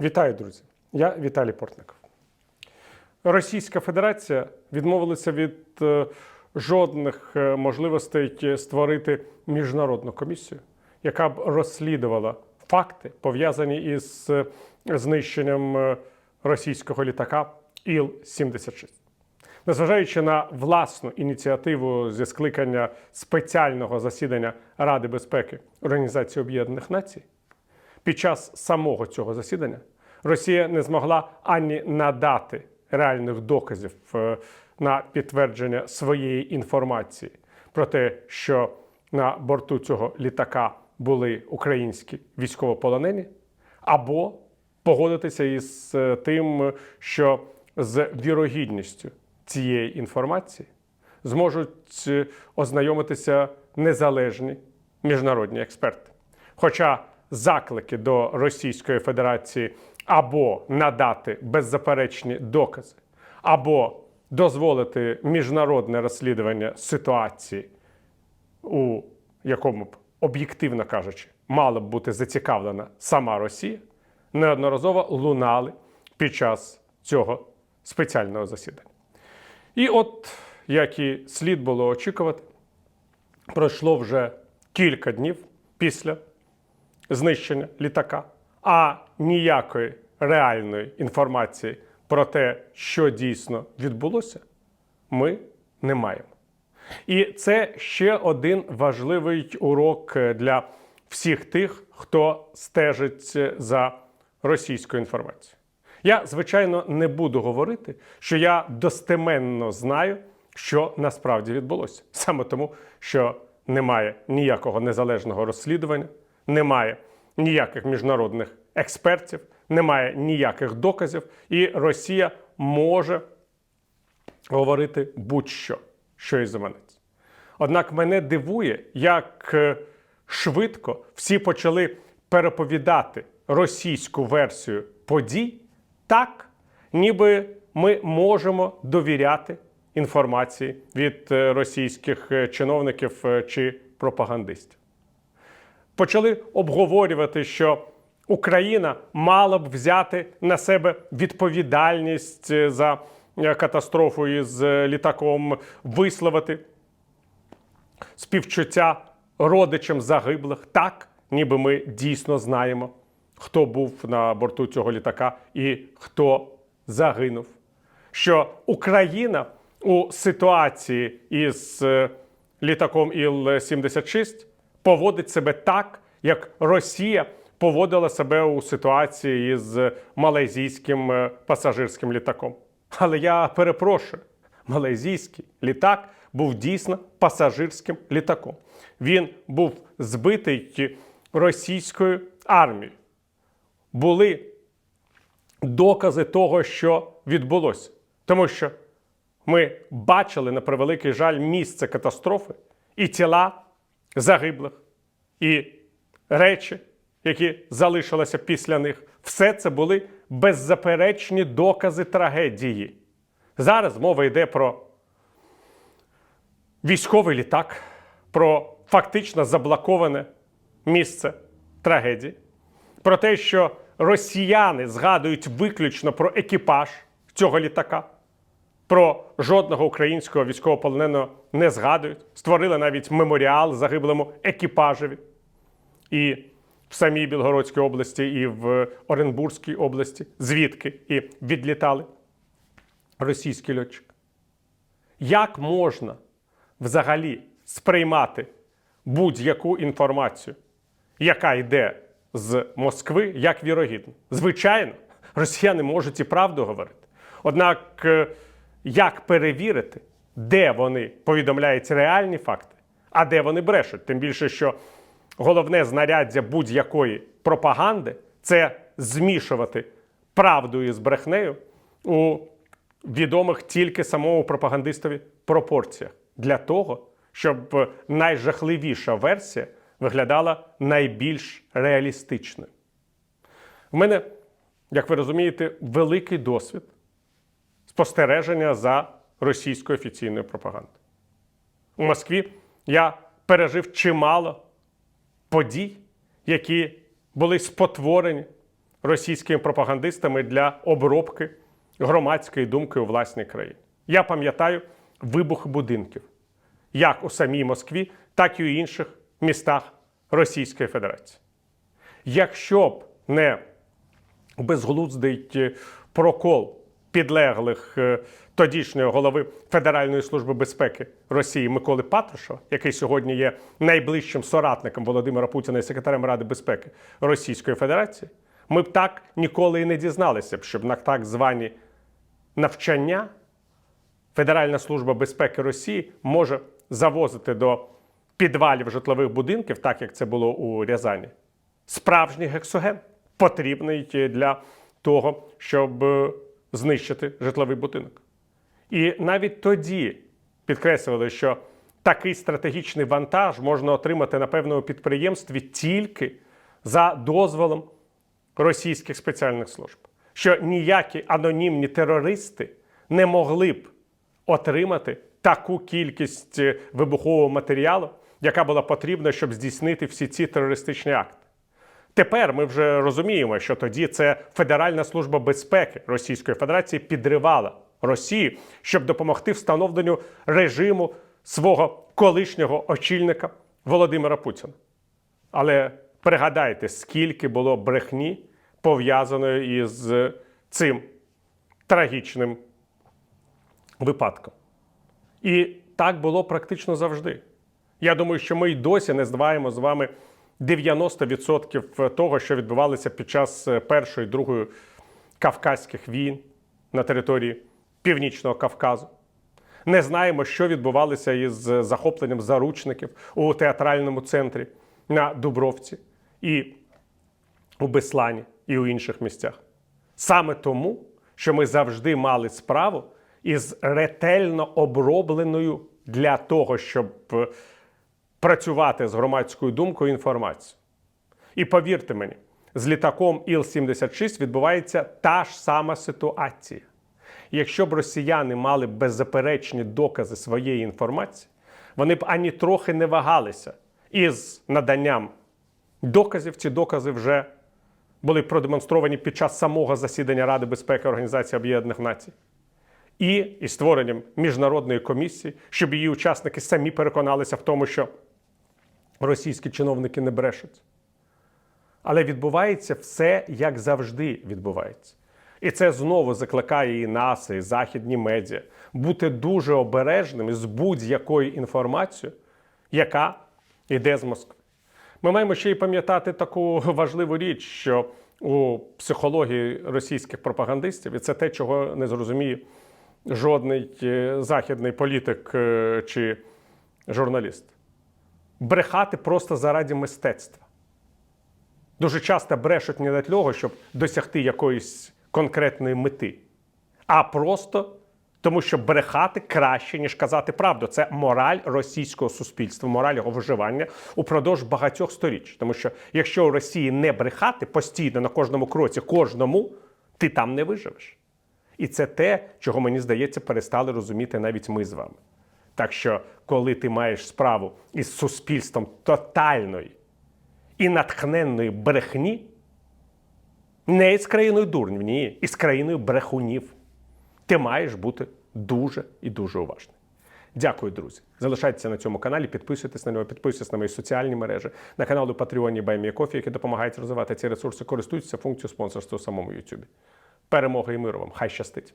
Вітаю, друзі! Я Віталій Портников. Російська Федерація відмовилася від е, жодних е, можливостей створити міжнародну комісію, яка б розслідувала факти, пов'язані із е, знищенням російського літака Іл-76. Незважаючи на власну ініціативу зі скликання спеціального засідання Ради безпеки Організації Об'єднаних Націй, під час самого цього засідання Росія не змогла ані надати реальних доказів е, на підтвердження своєї інформації про те, що на борту цього літака були українські військовополонені, або погодитися із е, тим, що з вірогідністю цієї інформації зможуть е, ознайомитися незалежні міжнародні експерти. Хоча заклики до Російської Федерації або надати беззаперечні докази, або дозволити міжнародне розслідування ситуації, у якому б, об'єктивно кажучи, мала б бути зацікавлена сама Росія, неодноразово лунали під час цього спеціального засідання. І от, як і слід було очікувати, пройшло вже кілька днів після знищення літака, а ніякої реальної інформації про те, що дійсно відбулося, ми не маємо. І це ще один важливий урок для всіх тих, хто стежить за російською інформацією. Я, звичайно, не буду говорити, що я достеменно знаю, що насправді відбулося. Саме тому, що немає ніякого незалежного розслідування, немає ніяких міжнародних експертів, немає ніяких доказів, і Росія може говорити будь-що, що і заманеться. Однак мене дивує, як е, швидко всі почали переповідати російську версію подій так, ніби ми можемо довіряти інформації від е, російських е, чиновників чи пропагандистів. Почали обговорювати, що Україна мала б взяти на себе відповідальність е, за е, катастрофу із е, літаком, висловити співчуття родичам загиблих, так, ніби ми дійсно знаємо, хто був на борту цього літака і хто загинув. Що Україна у ситуації із літаком Іл-76 поводить себе так, як Росія поводила себе у ситуації із малайзійським е, пасажирським літаком. Але я перепрошую, малайзійський літак був дійсно пасажирським літаком. Він був збитий російською армією. Були докази того, що відбулося. Тому що ми бачили на превеликий жаль місце катастрофи і тіла загиблих, і речі, які залишилися після них. Все це були беззаперечні докази трагедії. Зараз мова йде про військовий літак, про фактично заблоковане місце трагедії, про те, що росіяни згадують виключно про екіпаж цього літака. Про жодного українського військовополоненого не згадують. Створили навіть меморіал загиблому екіпажеві. І в самій Білгородській області, і в Оренбурзькій області, звідки і відлітали російські льотчики. Як можна взагалі сприймати будь-яку інформацію, яка йде з Москви, як вірогідно? Звичайно, росіяни можуть і правду говорити. Однак, е, як перевірити, де вони повідомляють реальні факти, а де вони брешуть? Тим більше, що головне знаряддя будь-якої пропаганди це змішувати правду із брехнею у відомих тільки самому пропагандистові пропорціях для того, щоб найжахливіша версія виглядала найбільш реалістичною. У мене, як ви розумієте, великий досвід спостереження за російською офіційною пропагандою. У Москві я пережив чимало подій, які були спотворені російськими пропагандистами для обробки громадської думки у власній країні. Я пам'ятаю вибух будинків як у самій Москві, так і у інших містах Російської Федерації. Якщо б не безглуздий е, прокол підлеглих е, тодішньої голови Федеральної служби безпеки Росії Миколи Патрушева, який сьогодні є найближчим соратником Володимира Путіна і секретарем Ради безпеки Російської Федерації, ми б так ніколи і не дізналися б, щоб на так звані навчання Федеральна служба безпеки Росії може завозити до підвалів житлових будинків, так як це було у Рязані, справжній гексоген, потрібний для того, щоб е, знищити житловий будинок. І навіть тоді підкреслювали, що такий стратегічний вантаж можна отримати на певному підприємстві тільки за дозволом російських спеціальних служб, що ніякі анонімні терористи не могли б отримати таку кількість е, вибухового матеріалу, яка була потрібна, щоб здійснити всі ці терористичні акти. Тепер ми вже розуміємо, що тоді це Федеральна служба безпеки Російської Федерації підривала Росію, щоб допомогти встановленню режиму свого колишнього очільника Володимира Путіна. Але пригадайте, скільки було брехні пов'язаної із цим трагічним випадком. І так було практично завжди. Я думаю, що ми й досі не здаваємо з вами 90% того, що відбувалося під час Першої і Другої Кавказьких війн на території Північного Кавказу. Не знаємо, що відбувалося із захопленням заручників у театральному центрі на Дубровці і у Беслані і у інших місцях. Саме тому, що ми завжди мали справу із ретельно обробленою для того, щоб е, працювати з громадською думкою інформацією. І повірте мені, з літаком Іл-76 відбувається та ж сама ситуація. Якщо б росіяни мали беззаперечні докази своєї інформації, вони б ані трохи не вагалися із наданням доказів. Ці докази вже були продемонстровані під час самого засідання Ради безпеки Організації Об'єднаних Націй. І із створенням міжнародної комісії, щоб її учасники самі переконалися в тому, що російські чиновники не брешуть. Але відбувається все, як завжди відбувається. І це знову закликає і нас, і західні медіа бути дуже обережними з будь-якою інформацією, яка йде з Москви. Ми маємо ще й пам'ятати таку важливу річ, що у психології російських пропагандистів, і це те, чого не зрозуміє жодний е, західний політик е, чи журналіст. Брехати просто заради мистецтва. Дуже часто брешуть не для того, щоб досягти якоїсь конкретної мети, а просто тому, що брехати краще, ніж казати правду. Це мораль російського суспільства, мораль його виживання упродовж багатьох сторіч. Тому що якщо у Росії не брехати постійно на кожному кроці, кожному, ти там не виживеш. І це те, чого мені здається, перестали розуміти навіть ми з вами. Так що, коли ти маєш справу із суспільством тотальної і натхненної брехні, не із країною дурнів, ні, із країною брехунів, ти маєш бути дуже і дуже уважним. Дякую, друзі. Залишайтеся на цьому каналі, підписуйтесь на нього, підписуйтесь на мої соціальні мережі, на канал у Патреоні Баймія Кофі, які допомагають розвивати ці ресурси, користуйтеся функцією спонсорства у самому Ютубі. Перемоги і миру вам! Хай щастить!